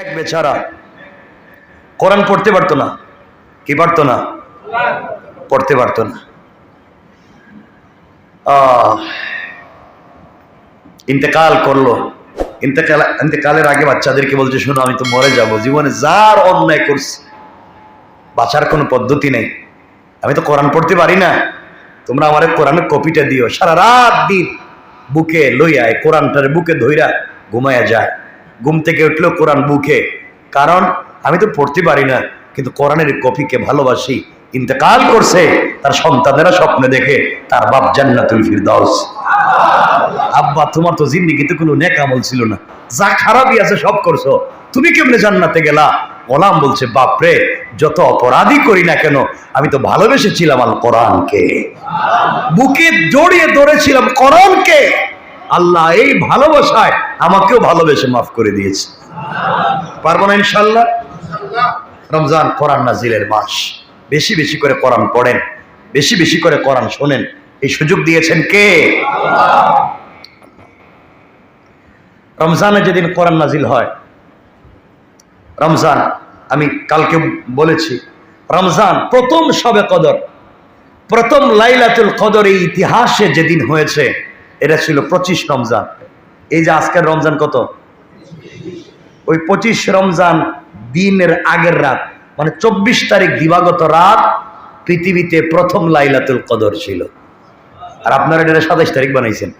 এক বেচারা। কোরআন পড়তে পারতো না। কি পারতো না? পড়তে পারতো না। ইন্তেকাল করল। ইন্তেকাল, ইন্তেকালের আগে বাচ্চাদেরকে বলছে, শোনো, আমি তো মরে যাব। জীবনে যার অন্যায় করছি, বাঁচার কোনো পদ্ধতি নেই। আমি তো কোরআন পড়তে পারি না। তোমরা আমার কোরআনের কপিটা দিও। সারা রাত দিন বুকে লইয়ায় কোরআনটার বুকে ধইরা ঘুমায়া যায়। ঘুম থেকে উঠল কোরআন বুকে। কারণ, আমি তো পড়তে পারি না, কিন্তু কোরআনের কপিকে ভালোবাসি, ইন্তেকাল করছে, তার সন্তানেরা স্বপ্নে দেখে, তার বাপ জান্নাতুল ফিরদাউস। আব্বা, তোমার তো জিন্দিগিতে কোনো নেক আমল ছিল না। যা খারাপই আছে সব করছ। তুমি কেমনে জান্নাতে গেলা? গোলাম বলছে, বাপরে, যত অপরাধী করি না কেন, আমি তো ভালোবেসেছিলাম আল কোরআনকে বুকে জড়িয়ে ধরেছিলাম কোরআনকে। আল্লাহ এই ভালোবাসায় আমাকেও ভালোবেসে মাফ করে দিয়েছে। পারব না ইনশাল্লাহ? রমজান কোরআন নাজিলের মাস। বেশি বেশি করে কোরআন পড়েন, বেশি বেশি করে কোরআন শোনেন। এই সুযোগ দিয়েছেন কে? রমজানে যেদিন কোরআন নাজিল হয়, রমজান, আমি কালকে বলেছি, রমজান প্রথম সবে কদর, প্রথম লাইলাতুল কদর এই ইতিহাসে যেদিন হয়েছে এটা ছিল পঁচিশ রমজান। এই যে আজকের রমজান কত? ওই পঁচিশ রমজান দিনের আগের রাত মানে চব্বিশ তারিখ দিবাগত রাত, পৃথিবীতে প্রথম লাইলাতুল কদর ছিল। আর আপনারা এটা সাতাইশ তারিখ বানাইছেন।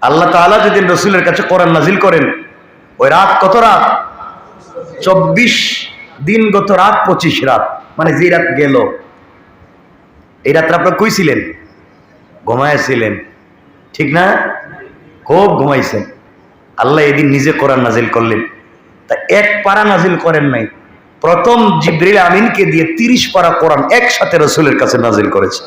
আল্লাহ তাআলা যেদিন রসুলের কাছে কোরআন নাজিল করেন, ওই রাত কত রাত? চব্বিশ দিন গত রাত পঁচিশ রাত মানে যে রাত গেল, এই রাত্রে আপনারা কই ছিলেন? ঘুমাইছিলেন ঠিক না? খুব ঘুমাইছেন। আল্লাহ এদিন নিজে কোরআন নাজিল করলেন। তা এক পারা নাজিল করেন নাই। প্রথম জিব্রিল আমিনকে দিয়ে তিরিশ পারা কোরআন একসাথে রসুলের কাছে নাজিল করেছে।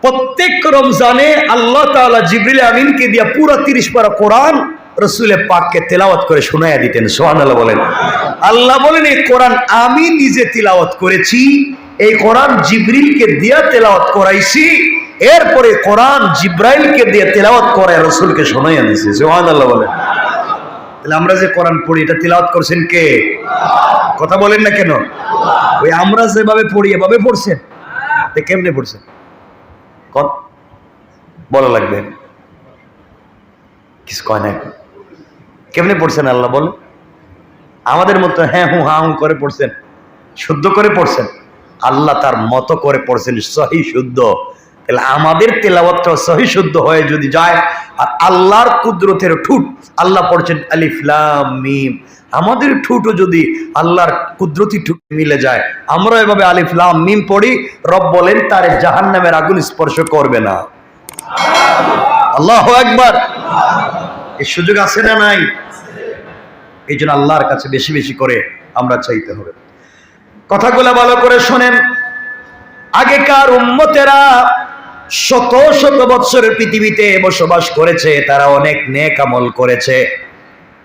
প্রত্যেক রমজানে আল্লাহ তাআলা জিবরিল আমিনকে দিয়া পুরো তিরিশ পারা কোরআন রসুলের পাককে তেলাওয়াত করে শোনাইয়া দিতেন। সোহান আল্লাহ বলেন। আল্লাহ বলেন, এই কোরআন আমি নিজে তিলাওয়াত করেছি, এই কোরআন জিবরিলকে দিয়া তেলাওয়াত করাইছি। এরপরে কোরআন জিব্রাইলকে দিয়ে তেলাওয়াত করায় রসুলকে শোনাইয়া দিছে। সোহান আল্লাহ বলেন। তাহলে আমরা যে কোরআন পড়ি, এটা তিলাওয়াত করছেন কে? কথা বলেন না কেন? ওই আমরা যেভাবে পড়ি, এভাবে পড়ছেন? কেমনে পড়ছেন? বলা লাগবে। কিছু কয় না কেমনে পড়ছেন আল্লাহ বল আমাদের মতো হ্যাঁ হু, হা, হু করে পড়ছেন, শুদ্ধ করে পড়ছেন, আল্লাহ তার মতো করে পড়ছেন, সহি, শুদ্ধ। তাহলে আমাদের তেলাওয়াতটা সহি শুদ্ধ হয়ে যদি যায়, আর আল্লাহর কুদরতের ঠুট, আল্লাহ পড়ছেন আলিফলাম মিম। আমাদের ঠুটও যদি আল্লাহর কুদরতি ঠুট মিলে যায় আমরা এভাবে আলিফলাম মিম পড়ি, রব বলেন তার জাহান নামের আগুন স্পর্শ করবে না। আল্লাহ একবার এই সুযোগ আছে না নাই? এই জন্য আল্লাহর কাছে বেশি বেশি করে আমরা চাইতে হবে। কথাগুলো ভালো করে শোনেন। আগেকার উম্মতেরা শত শত বৎসরের পৃথিবীতে বসবাস করেছে, তারা অনেক নেক আমল করেছে।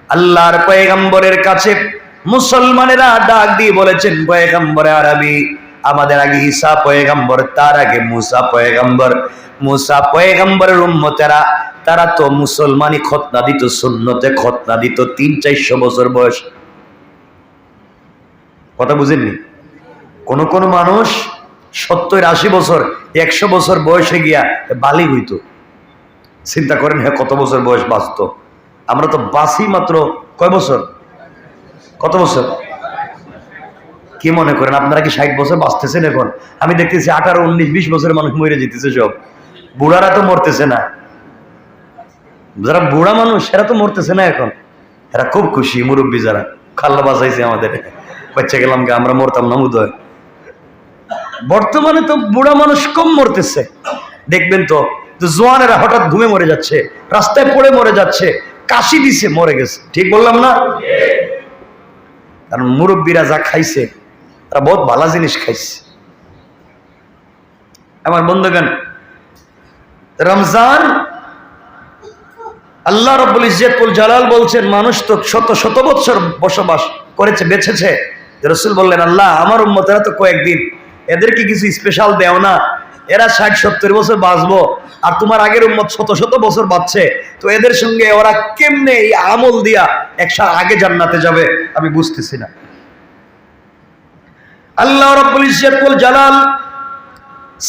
আল্লাহর পয়গম্বরের কাছে মুসলমানেরা ডাক দিয়ে বলেছেন, পয়গম্বরে আরবি, আমাদের আগে ঈসা পয়গম্বর, তার আগে মুসা পয়গম্বর। মুসা পয়গম্বরের উম্মতেরা, তারা তো মুসলমানি খতনা দিত, সুন্নতে খতনা দিত, তিন চারশো বছর বয়স। কথা বুঝেননি? কোন কোন মানুষ সত্তর আশি বছর, একশো বছর বয়সে গিয়া বালি হইতো। চিন্তা করেন হ্যাঁ কত বছর বয়স বাঁচত? আমরা তো বাঁচি মাত্র কয় বছর? কত বছর? কি মনে করেন, আপনারা কি ষাট বছর বাঁচতেছেন এখন? আমি দেখতেছি আঠারো, উনিশ, বিশ বছরের মানুষ মরে যেতেছে সব। বুড়ারা তো মরতেছে না। যারা বুড়া মানুষ এরা তো মরতেছে না এখন। এরা খুব খুশি, মুরব্বী যারা। খাল্লা বাঁচাইছে আমাদের। বাচ্চা গেলাম আমরা মরতাম না মুদয় বর্তমানে তো বুড়া মানুষ কম মরতেছে। দেখবেন তো জোয়ানেরা হঠাৎ ঘুমে মরে যাচ্ছে, রাস্তায় পড়ে মরে যাচ্ছে, কাশি দিছে, মরে গেছে। ঠিক বললাম না? কারণ মুরব্বীরা যা খাইছে, তারা বহুত ভালো জিনিস খাইছে। আমার বন্ধুগণ, রমজান, আল্লাহ রব্বুল ইজ্জতুল জালাল বলছেন, মানুষ তো শত শত বৎসর বসবাস করেছে, বেঁচেছে। রসুল বললেন, আল্লাহ, আমার উম্মতেরা তো কয়েকদিন এদেরকে কিছু স্পেশাল দেও না। এরা ষাট, সত্তর বছর বাঁচবো, আর তোমার আগের উম্মত শত শত বছর বাঁচছে। তো এদের সঙ্গে ওরা কেমনে এই আমল দিয়া একশো আগে জান্নাতে যাবে, আমি বুঝতেছি না। আল্লাহ রব্বুল জালাল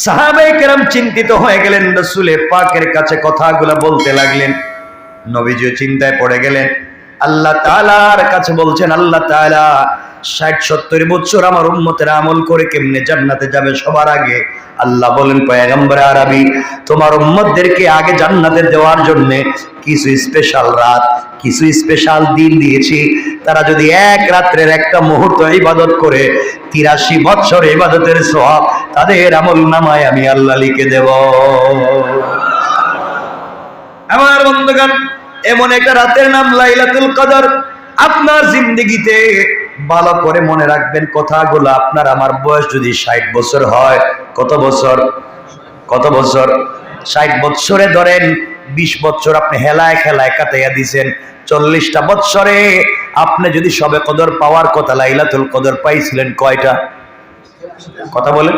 সাহাবাই কেরাম চিন্তিত হয়ে গেলেন, রসুলের পাকের কাছে কথাগুলো বলতে লাগলেন। নবীজিও চিন্তায় পড়ে গেলেন। আল্লাহ তালার কাছে বলছেন, আল্লাহ তালা ষাট, সত্তর বছর আমার উম্মতের আমল করে কেমনে জান্নাতে যাবে? সবার আগে আল্লাহ বলেন, পয়গম্বর আরবি, তোমার উম্মতদেরকে আগে জান্নাতে দেওয়ার জন্য কিছু স্পেশাল রাত, কিছু স্পেশাল দিন দিয়েছি। তারা যদি এক রাত্রের একটা মুহূর্ত ইবাদত করে, তিরাশি বছর ইবাদতের সব তাদের আমল নামায় আমি আল্লাহ লিখে দেব। আমার বন্ধুগণ, এমন একটা রাতের নাম লাইলাতুল কদর। আপনার জিন্দগিতে ভালো করে মনে রাখবেন, কথাগুলো আপনার, আমার বয়স যদি ষাট বছর হয়, কত বছর? কত বছর? ষাট বছরে ধরেন, বিশ বছর আপনি হেলায় খেলায় কাটাইয়া দিছেন, চল্লিশটা বছরে আপনি যদি সবে কদর পাওয়ার কথা লাইলাতুল কদর পাইছিলেন, কয়টা? কথা বলেন।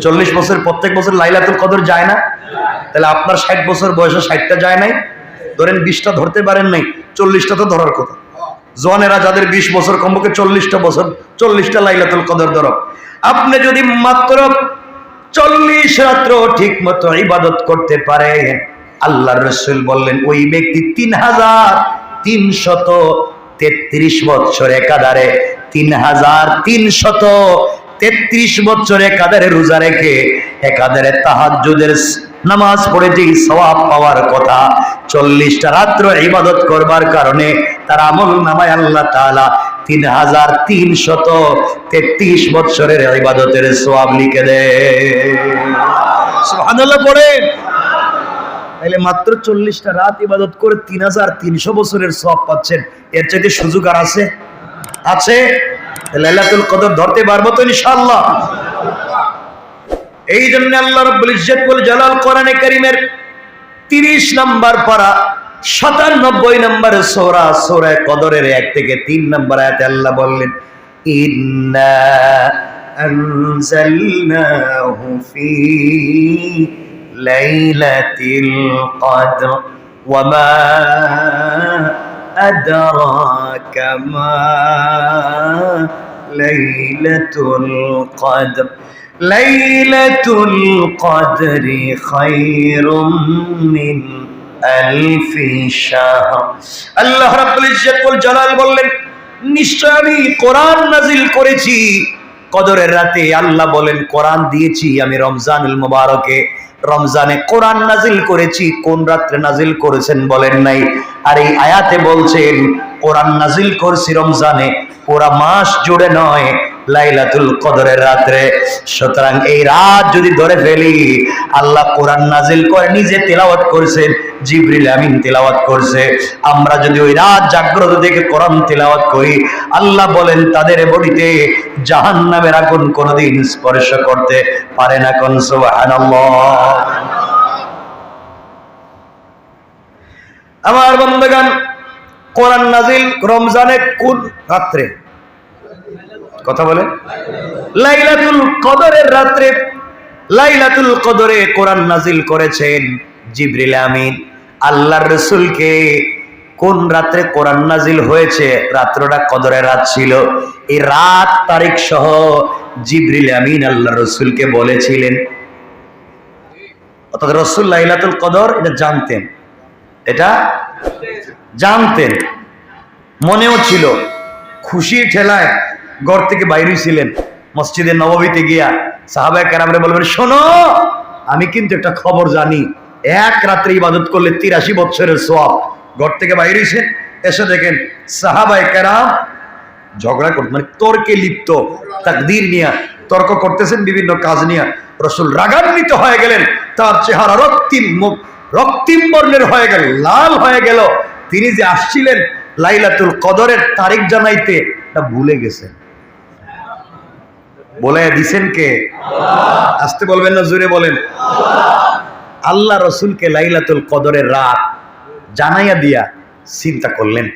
চল্লিশ বছর, প্রত্যেক বছর লাইলাতুল কদর যায় না? তাহলে আপনার ষাট বছর বয়সে ষাটটা যায় নাই? ধরেন বিশটা ধরতে পারেন নাই, চল্লিশটা তো ধরার কথা। জনেরা যাদের বিশ বছর কমপক্ষে চল্লিশটা বছর, চল্লিশটা লাইলাতুল কদর ধরো আপনি যদি মাত্র চল্লিশ রাত্র ঠিক মতো ইবাদত করতে পারেন আল্লাহ রসুল বললেন, ওই ব্যক্তি তিন হাজার তিনশত তেত্রিশ বছর একাধারে তিন হাজার তিনশত তেত্রিশ বছর একাধারে রোজা রেখে একাধারে তাহাজ্জুদের নামাজ পড়ে যেই সওয়াব পাওয়ার কথা চল্লিশটা রাত্র ইবাদত করবার কারণে তার আমল নামায় আল্লাহ তাআলা তিন হাজার তিনশত তেত্রিশ বছরের ইবাদতের সওয়াব লিখে দেয়। তাহলে মাত্র চল্লিশটা রাত ইবাদত করে তিন হাজার তিনশো বছরের সব পাচ্ছেন। এর চাইতে সুযোগ আর আছে? আছে? লাইলাতুল কদর ধরতে পারব তো ইনশাআল্লাহ। এই জন্য আল্লাহ রাব্বুল ইজ্জতুল জালাল কোরআনে কারীমের 30 নাম্বার পারা 97 নম্বর সোরা সোরা কদরের এক থেকে তিন নম্বর আয়াতে আল্লাহ বললেন, ইন্না লাইলাতুল কদরি খায়রুম মিন আলফি শাহ আল্লাহ রাব্বুল ইজ্জাতুল জালাল বললেন, নিশ্চয় আমি কোরআন নাজিল করেছি। কদরের রাতে আল্লাহ বলেন, কোরআন দিয়েছি আমি রমজানুল মুবারকে। রমজানে কোরআন নাজিল করেছি, কোন রাত্রে নাজিল করেছেন বলেন নাই। আর এই আয়াতে বলছেন, কোরআন নাজিল করছি রমজানে, পুরা মাস জুড়ে নয় লাইলাতুল কদরের রাত্রে। সুতরাং এই রাত যদি ধরে ফেলি, আল্লাহ কোরআন নাজিল করে, নিজে তেলাওয়াত করছেন জিবরিল আমিন তেলাওয়াত করছে। আমরা যদি ওই রাত জাগ্রত দেখে কোরআন তেলাওয়াত করি, আল্লাহ বলেন, তাদের বডিতে জাহান্নামের আগুন কোনোদিন স্পর্শ করতে পারে না কোন আমার বন্ধুগণ, কোরআন নাজিল রমজানে কোন রাত্রে কথা বলে লাইলাতুল কদরের রাত্রে, লাইলাতুল কদরে কোরআন নাজিল করেছেন জিবরিল আমিন। আল্লাহর রসুলকে কোন রাত্রে কোরআন নাজিল হয়েছে? রাত্রটা কদরের রাত ছিল। এই রাত তারিখ সহ জিবরিল আমিন আল্লাহ রসুলকে বলেছিলেন। অর্থাৎ রসুল লাইলাতুল কদর, এটা জানতেন। এটা জানতেন। মনেও ছিল। খুশি ঠেলায় ঘর থেকে বাইরে ছিলেন। মসজিদের নবমীতে গিয়া সাহাবায় কেরামরে বলবেন, শোনো, আমি কিন্তু একটা খবর জানি। এক রাত্রে ইবাদত করলে তিরাশি বছরের সব ঘর থেকে বাইরেছেন এসে দেখেন সাহাবায় কেরাম ঝগড়া করতে মানে তর্কে লিপ্ত, তাকদির নিয়া, তর্ক করতেছেন বিভিন্ন কাজ নিয়ে। রসুল রাগান্বিত হয়ে গেলেন, তার চেহারা রক্তিম মুখ রক্তিম বর্ণের হয়ে গেল, লাল হয়ে গেল। তিনি যে আসছিলেন লাইলাতুল কদরের তারিখ জানাইতে তা ভুলে গেছেন। বলে দিছেন কে? আসতে বলবেন না, জোরে বলেন। আল্লাহ রসুলকে লাইলাতুল কদরের রাত জানাইয়া দিয়া চিন্তা করলেন।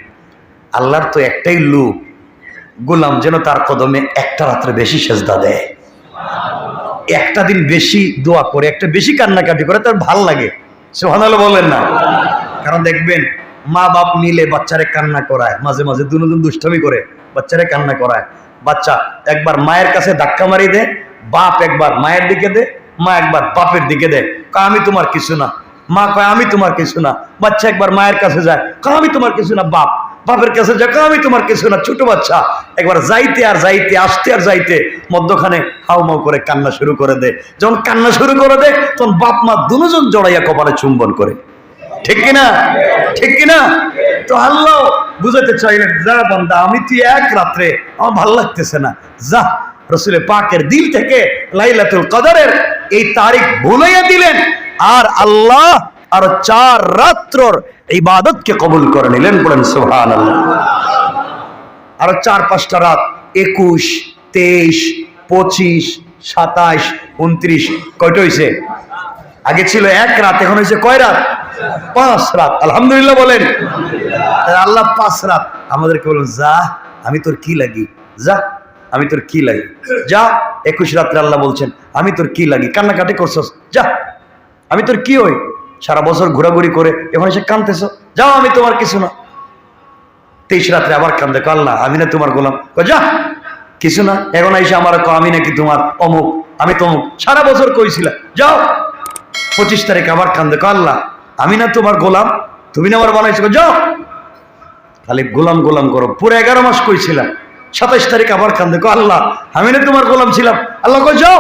আল্লাহর তো একটাই লুক, গোলাম যেন তার কদমে একটা রাত্রে বেশি সেজদা দেয়। একটা দিন বেশি দোয়া করে, একটা বেশি কান্নাকাটি করে, তার ভালো লাগে। সোহানালো বলেন না। কারণ দেখবেন মা বাপ মিলে বাচ্চারে কান্না করায়, মাঝে মাঝে দুজন দুষ্টামি করে বাচ্চারে কান্না করায়। বাচ্চা একবার মায়ের কাছে ধাক্কা মারি দে, বাপ একবার মায়ের দিকে দে, মা একবার বাপের দিকে দে। কয় আমি তোমার কিছু না। মা কয়, আমি তোমার কিছু না। বাচ্চা একবার মায়ের কাছে যায় কয় আমি তোমার কিছু না। বাপ বাপের কাছে কয় আমি তোমার কিছু না। ছোট বাচ্চা একবার যাইতে আর যাইতে, আসতে আর যাইতে মধ্যখানে হাউমাউ করে কান্না শুরু করে দে। যখন কান্না শুরু করে দে, তখন বাপ মা দুজন জড়াইয়া কপালে চুম্বন করে। ঠিক কিনা? ঠিক কিনা? তো আল্লাহ বুঝাতে চাইলেন, যা বন্দা, আমি তুই এক রাত্রে, আমার ভালো লাগতেছে না। যা, রসুলের পাকের দিল থেকে লাইলাতুল কদরের এই তারিখ ভুলাইয়া দিলেন আর আল্লাহ আর চার রাত্রর ইবাদতকে কবুল করে নিলেন বলেন সুহান আল্লাহ আরও চার, পাঁচটা রাত, একুশ, তেইশ, পঁচিশ সাতাশ উনত্রিশ, কয়টা হয়েছে আগে ছিল এক রাত, এখন হয়েছে কয় রাত? পাঁচ রাত। আলহামদুলিল্লাহ বলেন। আল্লাহ পাঁচ রাত আমাদেরকে বলুন, যা, আমি তোর কি লাগি? যা, আমি তোর কি লাগি? যা, একুশ রাত্রে আল্লাহ বলছেন, আমি তোর কি লাগি? কান্নাকাটি করছস? যা, আমি তোর কি হই? সারা বছর ঘোরাঘুরি করে এখন এসে কানতেছ যাও, আমি তোমার কিছু না। তেইশ রাত্রে আবার কান্দে আল্লাহ, আমি না তোমার গোলাম? যা, কিছু না, এখন এসে আমার আমি নাকি তোমার অমুক, আমি তমুক? সারা বছর কইছিলাম, যাও। পঁচিশ তারিখ আবার কান্দে আল্লাহ আমি না তোমার গোলাম, তুমি না আমার বানাইছো যাও। খালি গোলাম গোলাম করো। পুরো এগারো মাস কইছিলাম। সাতাইশ তারিখ আবার কান্দে কো আল্লাহ, আমি না তোমার গোলাম ছিলাম। আল্লাহ কো যাও।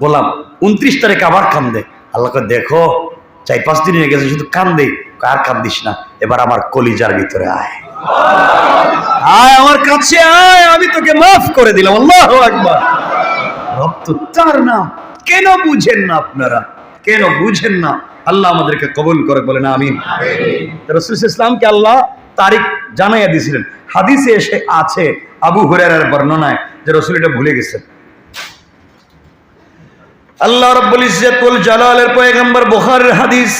গোলাম, উনত্রিশ তারিখ আবার কান্দে। আল্লাহ কো দেখো, চার পাঁচ দিন হয়ে গেছে, শুধু কান্দে। আর কান্দিস না। এবার আমার কলিজার ভিতরে আয়। আয়, আমার কাছে আয়। আমি তোকে মাফ করে দিলাম। আল্লাহ একবার রক্ত তার নাম। কেন বুঝেন না আপনারা? কেন বুঝেন না? আল্লাহ আমাদেরকে কবুল করে বলেন, আমিন। রসুল ইসলামকে আল্লাহ তারিখ জানাইয়া দিয়েছিলেন। হাদিসে এসে আছে আবু হুরারের বর্ণনায় যে রসুল এটা ভুলে গেছেন। আল্লাহ রব্বুল ইজ্জাতুল জালালের পয়গম্বর বুখারীর হাদিস।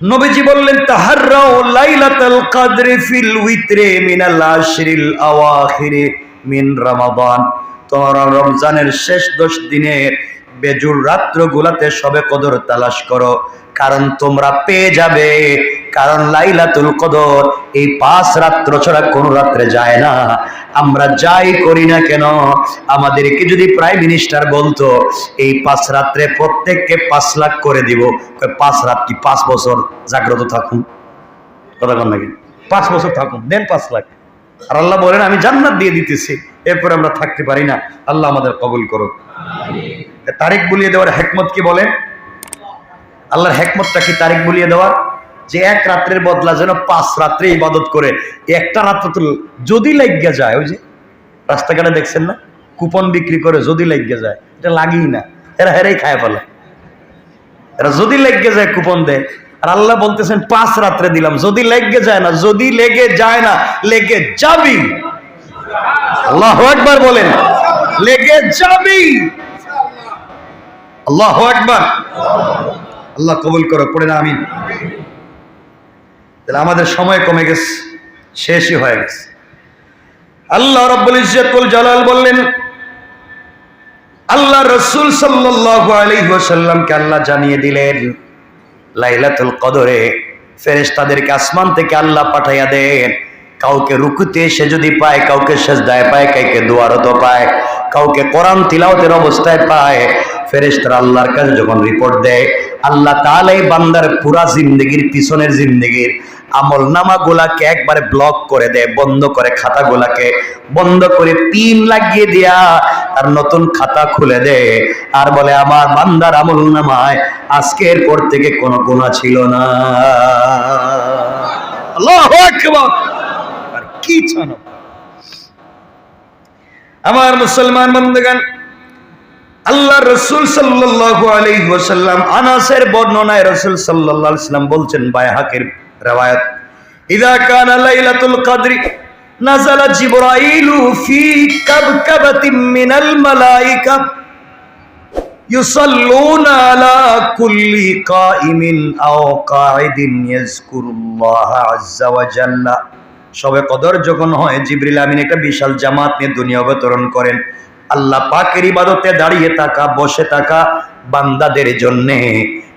নবীজি বললেন তাহাররাও লাইলাতুল কদরি ফিল উইত্রে মিনাল আশরিল আওয়াখিরে মিন রমাদান। তোমরা রমজানের শেষ দশ দিনের বেজুর রাত্রগুলাতে সবে কদর তালাশ করো। কারণ তোমরা পেয়ে যাবে। কারণ লাইলাতুল কদর, এই পাঁচ রাত্র ছাড়া কোন রাত্রে যায় না। আমরা যাই করি না কেন? আমাদেরকে যদি প্রাইম মিনিস্টার বলতো, এই পাঁচ রাত্রে প্রত্যেককে পাঁচ লাখ করে দিব। পাঁচ রাত কি পাঁচ বছর? জাগ্রত থাকুন। কথা নাকি? পাঁচ বছর থাকুন, দেন পাঁচ লাখ। আর আল্লাহ বলেন, আমি জান্নাত দিয়ে দিতেছি। এরপরে আমরা থাকতে পারি না। আল্লাহ আমাদের কবুল করুক। তারিখ বলিয়ে দেওয়ার হেকমত কি বলেন? আল্লাহর হেকমতটা কি তারিখ বলিয়ে দেওয়ার? যে এক রাত্রের বদলা যেন পাঁচ রাত্রে ইবাদত করে। একটা রাত্র তো যদি লাগিয়ে যায়, ওই যে রাস্তাঘাটে দেখছেন না? কুপন বিক্রি করে যদি লাগিয়ে যায়, এটা লাগেই না। এরা হেরাই খায় ফেলে। এরা যদি লেগে যায় কুপন দেয়। আর আল্লাহ বলতেছেন, পাঁচ রাত্রে দিলাম। যদি লেগে যায় না, যদি লেগে যায় না, লেগে যাবি। আল্লাহ একবার বলেন। লেগে যাবি। আল্লাহ একবার আল্লাহ কবুল করো, পড়ে না, আমিন। তাহলে আমাদের সময় কমে গেছে, শেষই হয়ে গেছে। আল্লাহ রব্বুল ইজ্জতুল জালাল বললেন, আল্লাহ রসুল সাল্লাল্লাহু আলাইহি ওয়াসাল্লামকে আল্লাহ জানিয়ে দিলেন, লাইলাতুল কদরে, ফেরেশতাদেরকে আসমান থেকে আল্লাহ পাঠাইয়া দেন। কাউকে রুকুতে সে যদি পায়, কাউকে সেজদায় পায়, কাউকে দুয়ারত পায়, কাউকে কোরআন তিলাওতের অবস্থায় পায়, ফেরেশতারা আল্লাহর কাছে যখন রিপোর্ট দেয়, আল্লাহ এই বান্দার পুরা জিন্দেগির, পিছনের জিন্দেগির আমল নামা গুলাকে একবারে ব্লক করে দেয়, বন্ধ করে খাতা গুলাকে বন্ধ করে পিন লাগিয়ে দেয়া, আর নতুন খাতা খুলে দেয়, আর বলে, আমার বান্দার আমল নামায় আজকের পর থেকে কোনো গুণা ছিল না। আল্লাহু কি আমার মুসলমান বন্ধুগণ আল্লাহ রসুল আলাইহি আনাসের বর্ণনায় রসুল ওয়াসাল্লাম বলছেন বাইহাকির রওয়ায়াত, ইদা কুল্লি সবে কদর যখন হয়, জিবরিল আমিন একটা বিশাল জামাত নিয়ে দুনিয়া অবতরণ করেন। আল্লাহ পাকের ইবাদতে দাঁড়িয়ে থাকা, বসে থাকা বান্দাদের জন্যে।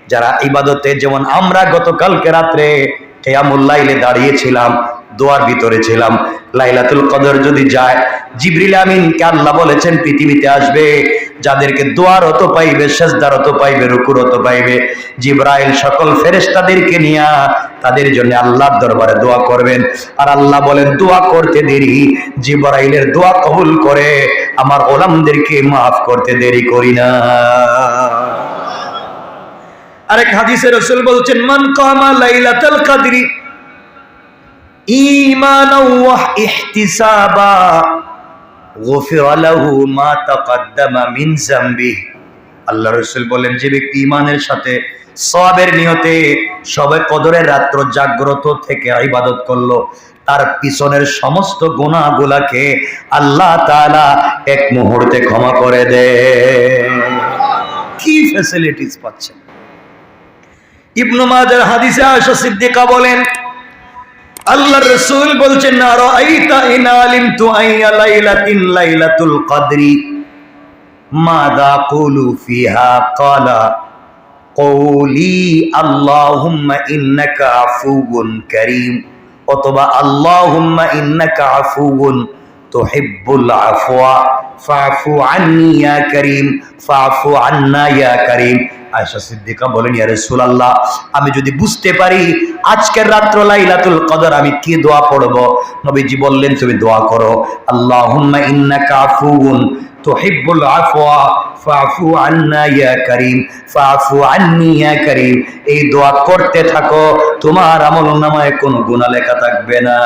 যারা ইবাদতে, যেমন আমরা গতকালকে রাত্রে কেয়ামুল্লাইলে দাঁড়িয়েছিলাম, দোয়ার ভিতরে ছিলাম, লাইলাতুল কদর যদি যায়, জিবরিল আমিনকে আল্লাহ বলেছেন, পৃথিবীতে আসবে, যাদেরকে দোয়ারত পাইবে সেজদারত পাইবে, রুকুর রুকুরত পাইবে, জিব্রাইল সকল ফেরেস্তাদেরকে নিয়ে তাদের জন্য আল্লাহর দরবারে দোয়া করবেন। আর আল্লাহ বলেন, দোয়া করতে দেরি, জিব্রাইলের দোয়া কবুল করে আমার ওলামদেরকে মাফ করতে দেরি করি না। আরেক হাদিসে রসুল বলছেন, মান কামা লাইলাতুল কদরি ঈমানাও ওয়া ইহতিসাবা, গুফির লাহু মা তাকদ্দামা মিন যামবি আল্লাহ রসুল বলেন, যে ব্যক্তি ইমানের সাথে সওয়াবের নিয়তে সবে কদরের রাত্র জাগ্রত থেকে ইবাদত করল। তার পিছনের সমস্ত গুনাহগুলাকে আল্লাহ তাআলা এক মুহূর্তে ক্ষমা করে দেয় কি ফ্যাসিলিটিস পাচ্ছেন? ইবনু মাজার হাদিসে আয়েশা সিদ্দিকা বলেন, আল্লাহর রাসূল বলছেন, না রাআইতা ইন আলিমতু আইয়া লাইলাতিন লাইলাতুল কদরি। মাদা কুলু ফিহা কৌলি আল্লাহুম্মা ইন্নাকা আফুউন কারীম, অথবা আল্লাহুম্মা ইন্নাকা আফুউন তুহিব্বুল আফওয়া ফাফু আন্নি ইয়া করিম ফাফু আন্না করিম। আয়েশা সিদ্দিকা বলেন, ইয়া রাসূলুল্লাহ, আমি যদি বুঝতে পারি আজকের রাত্র লাইলাতুল কদর, আমি কি দোয়া পড়ব? নবীজি বললেন, তুমি দোয়া করো। আল্লাহুম্মা ইন্নাকা আফুউন তুহিব্বুল আফওয়া ফাফু আন্না ইয়া করিম, ফাফু আন্নি ইয়া করিম। এই দোয়া করতে থাকো, তোমার আমল নামায় কোনো গুনাহ লেখা থাকবে না।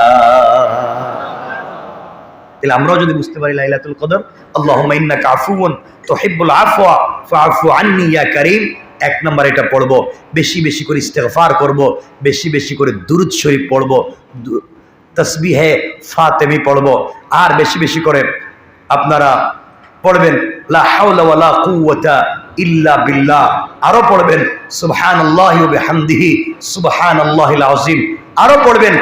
তাহলে আমরাও যদি বুঝতে পারি লাইলাতুল কদর, আল্লাহুম্মা ইন্নাকা আফুউন তুহিব্বুল আফওয়া ফাআফু আন্নি ইয়া কারীম। এক নম্বর এটা পড়ব, বেশি বেশি করে ইস্তেগফার করব, বেশি বেশি করে দুরূদ শরীফ পড়ব, দু- তসবিহে ফাতেমি পড়ব, আর বেশি বেশি করে আপনারা পড়বেন আরও পড়বেন, সুবহানাল্লাহি আরও পড়বেন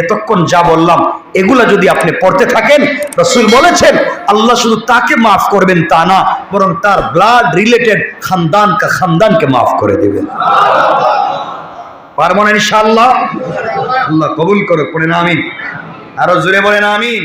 এতক্ষণ যা বললাম, এগুলা যদি আপনি পড়তে থাকেন, রাসূল বলেছেন, আল্লাহ শুধু তাকে মাফ করবেন তা না, বরং তার ব্লাড রিলেটেড খানদান কা খানদানকে মাফ করে দেবেন। পারব না ইনশাআল্লাহ। আল্লাহ কবুল করো না আমিন। আরও জোরে না আমিন।